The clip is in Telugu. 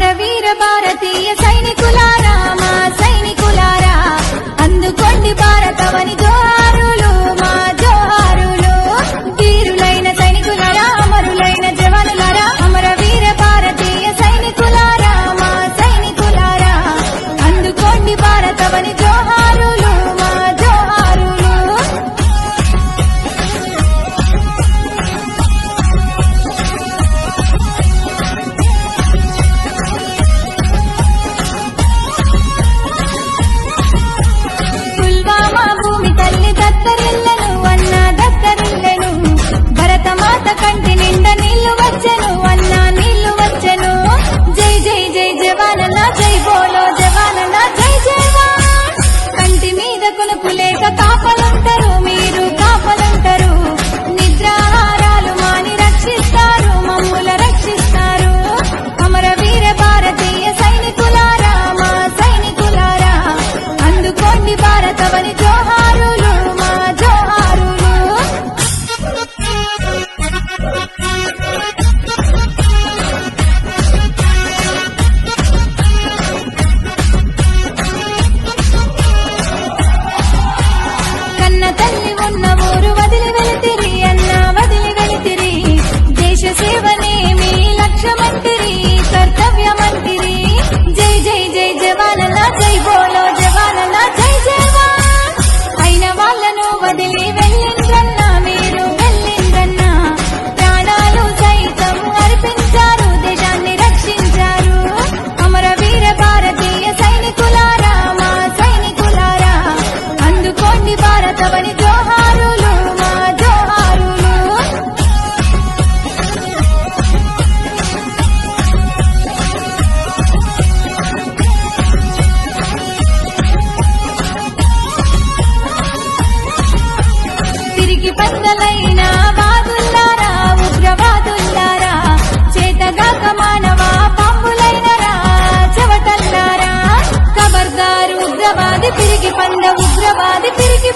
மரவி భారతవని జోహారులు మా జోహారులు. తిరిగి పందలైన వాదుల్లారా ఉగ్రవాదుల్లారా ఉగ్రవాది తిరిగి పంద తిరిగి